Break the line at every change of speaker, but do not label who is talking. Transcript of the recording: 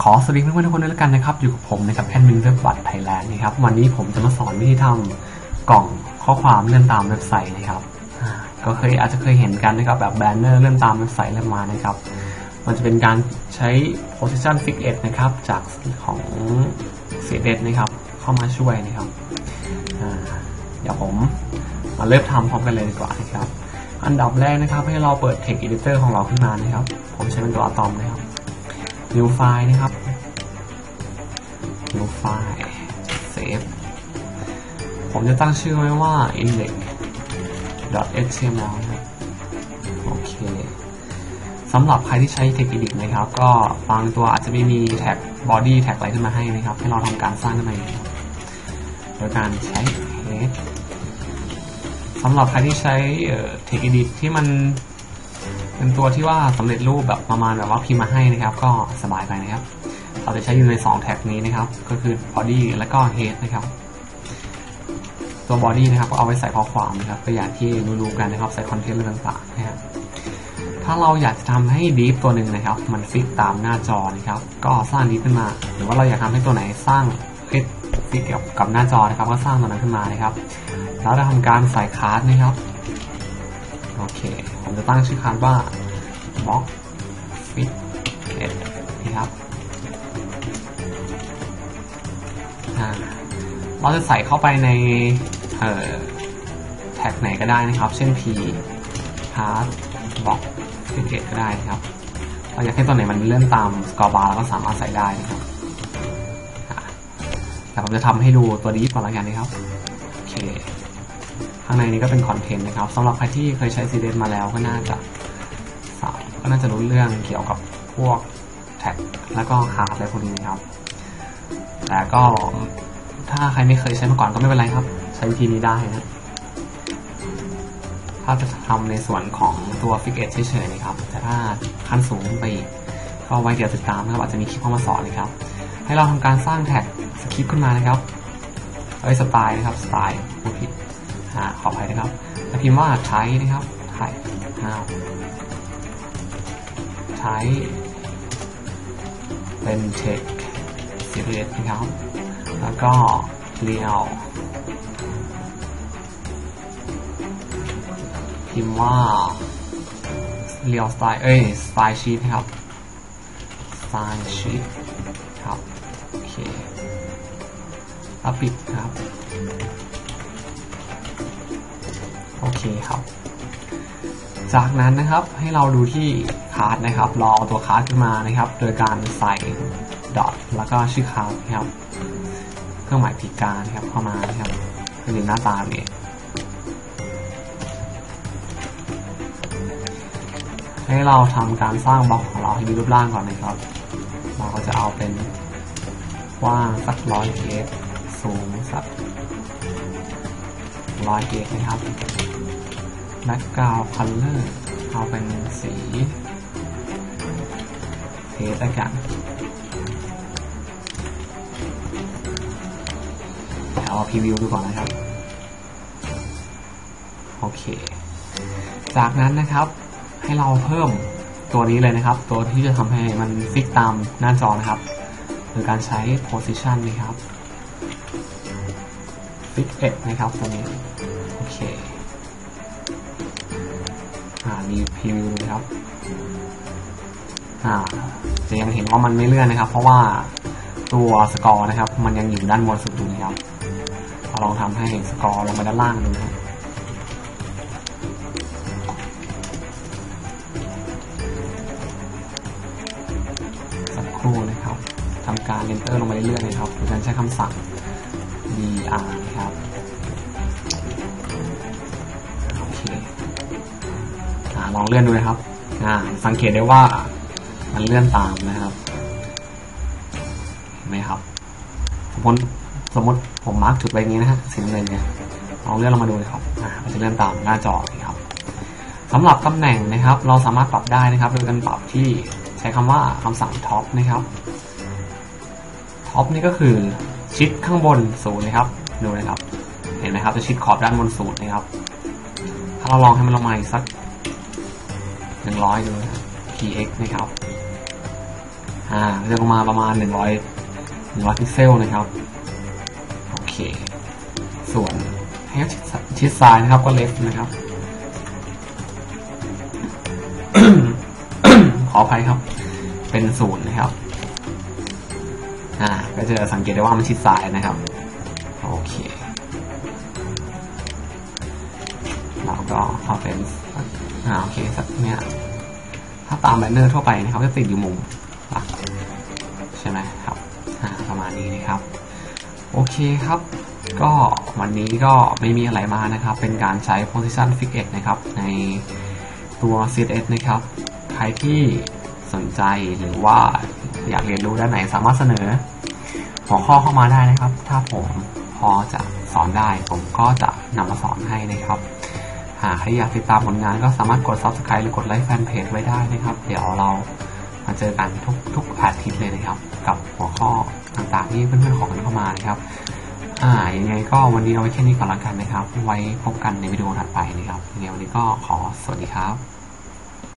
ขอสวัสดีเพื่อนๆทุกคนด้วยแล้วกันนะครับ อยู่กับผมนะครับแอดมินเว็บบัตไทยแลนด์นะครับวันนี้ผมจะมาสอนวิธีทำกล่องข้อความเลื่อนตามเว็บไซต์นะครับอ่าก็เคยอาจจะเคยเห็นกันนะครับแบบแบนเนอร์เลื่อนตามเว็บไซต์เลื่อนมานะครับ มันจะเป็นการใช้ position fix it นะครับจากของ CSS นะครับเข้ามาช่วยนะครับเดี๋ยวผมมาเริ่มทำพร้อมกันเลยดีกว่านะครับ อันดับแรกนะครับให้เราเปิด text editor ของเราขึ้นมานะครับ ผมใช้เป็นตัว atom นะครับ new file นะครับ new file save ผมจะตั้งชื่อไว้ว่า index html นะครับโอเคสำหรับใครที่ใช้ text edit นะครับ ก็บางตัวอาจจะไม่มีแท็ก body แท็กอะไรขึ้นมาให้นะครับ ให้เราทำการสร้างขึ้นมาเองโดยการใช้ head สำหรับใครที่ใช้เอ่อ text edit ที่มัน เป็นตัวที่ว่าสำเร็จรูปแบบประมาณแบบว่าพิมพ์มาให้นะครับ ก็สบายไปนะครับ เราจะใช้อยู่ใน 2 แท็กนี้นะครับ ก็คือ body และก็ head นะครับ ตัว body นะครับก็เอาไว้ใส่ข้อความนะครับก็อย่างที่รู้ๆกันนะครับใส่คอนเทนต์เรื่องต่างๆนะครับถ้าเราอยากจะทำให้ดีฟตัวหนึ่งนะครับ มันฟิกตามหน้าจอนะครับ ก็สร้างดีฟขึ้นมา หรือว่าเราอยากทำให้ตัวไหนสร้างฟิกฟิกเกี่ยวกับหน้าจอนะครับ ก็สร้างตัวนั้นขึ้นมานะครับ แล้วจะทำการใส่คาร์ดนะครับ โอเค ผมจะตั้งชื่อคาร์ดว่า box fit it นะครับเราจะใส่เข้าไปในแท็กไหนก็ได้นะครับ เช่น p card box fit it ก็ได้นะครับ เราอยากให้ตัวไหนมันเลื่อนตามสกอร์บาร์เราก็สามารถใส่ได้นะครับแต่ผมจะทำให้ดูตัวดีก่อนล้วกันนะครับ โอเคางในนี้ก็เป็นคอนเทนต์นะครับสำหรับใครที่เคยใช้ c d n มาแล้วก็น่าจะสาวก็น่าจะรู้เรื่องเกี่ยวกับพวกแท็กแล้วก็คาร์ดอะไรพวกนี้นะครับ แต่ก็ถ้าใครไม่เคยใช้มาก่อนก็ไม่เป็นไรครับ ใช้วิธีนี้ได้นะถ้าจะทำในส่วนของตัวฟิกเอทเฉยๆนะครับ แต่ถ้าขั้นสูงขึ้นไปอีกก็ไว้เดี๋ยวติดตามนะครับอาจจะมีคลิปเข้ามาสอนนะครับ ให้เราทำการสร้างแท็กสคริปต์ขึ้นมานะครับ เอ้ยสไตล์นะครับสไตล์พูดผิด อ่าขออภัยนะครับแล้วพิมพ์ว่าใช้นะครับไทย now ใช้เป็น check series นะครับ แล้วก็ real พิมพ์ว่า real style เอ้ย style sheet นะครับ style sheet ครับ โอเคแล้วปิดครับ โอเคครับ จากนั้นนะครับให้เราดูที่คาร์ดนะครับรอเอาตัวคาร์ดขึ้นมานะครับ โดยการใส่ดอทแล้วก็ชื่อคาร์ดนะครับ เครื่องหมายปีกานะครับเข้ามานะครับคือหน้าตาเนี่ยให้เราทำการสร้างบล็อกของเราให้มีรูปร่างก่อนนะครับ เราก็จะเอาเป็นกว้างสักร้อยเอสสูงสัก ร้อยเอสนะครับแบ็กกราวด์คัลเลอร์เอาเป็นสีเทสล้วกันเดี๋ยวเอาพรีวิวดูก่อนนะครับ โอเค จากนั้นนะครับให้เราเพิ่มตัวนี้เลยนะครับ ตัวที่จะทำให้มันฟิกตามหน้าจอนะครับโดยการใช้ position นะครับ fix it นะครับตัวนี้ โอเค อ่ามีพิวนะครับ อ่า จะยังเห็นว่ามันไม่เลื่อนนะครับ เพราะว่าตัวสกอร์นะครับ มันยังอยู่ด้านบนสุดดูนะครับเราลองทำให้สกอร์ลงไปด้านล่างดูนะครับสักครู่นะครับทำการ enter ลงไปเรื่อยๆนะครับโดยการใช้คำสั่ง dr นะครับโอเคอลองเลื่อนดูนะครับสังเกตได้ว่ามันเลื่อนตามนะครับเห็นไหมครับ สมมติสมมติผมมาร์กจุดไว้อย่างนี้นะฮะสีน้ำเงินเนี่ยลองเลื่อนลงมาดูเลยครับมันจะเลื่อนตามหน้าจอนะครับสำหรับตำแหน่งนะครับ เราสามารถปรับได้นะครับ โดยการปรับที่ใช้คำว่าคำสั่งท็อปนะครับท็อปนี่ก็คือ ชิดข้างบนศูนย์นะครับดูนะครับ เห็นไหมครับจะชิดขอบด้านบนศูนย์นะครับ ถ้าเราลองให้มันลงมาอีกสักหนึ่งร้อยดูนะ px นะครับ อ่าจะลงมาประมาณหนึ่งร้อยหนึ่งร้อยพิกเซลนะครับ โอเค ส่วนให้ชิดชิดซ้ายนะครับก็เลฟนะครับ ขออภัยครับ เป็นศูนย์นะครับ อ่าก็จะสังเกตได้ว่ามันชิดซ้ายนะครับ โอเคแล้วก็พอเป็นอ่าโอเคสักเนี่ยถ้าตามแบนเนอร์ทั่วไปนะครับจะติดอยู่มุมหลักใช่ไหมครับอ่าประมาณนี้นะครับ โอเคครับ ก็วันนี้ก็ไม่มีอะไรมานะครับ เป็นการใช้ position fix x นะครับ ในตัว CSS นะครับ ใครที่สนใจหรือว่า อยากเรียนรู้ด้านไหนสามารถเสนอ หัวข้อเข้ามาได้นะครับ ถ้าผมพอจะสอนได้ ผมก็จะนำมาสอนให้นะครับหากใครอยากติดตามผลงานก็สามารถกด subscribe หรือกดไลค์แฟนเพจไว้ได้นะครับ เดี๋ยวเรามาเจอกันทุกทุกอาทิตย์เลยนะครับ กับหัวข้อต่างๆที่เพื่อนๆขอกันเข้ามานะครับ อ่ายังไงก็วันนี้เอาไว้แค่นี้ก่อนละกันนะครับ ไว้พบกันในวิดีโอถัดไปนะครับยังไงวันนี้ก็ขอสวัสดีครับ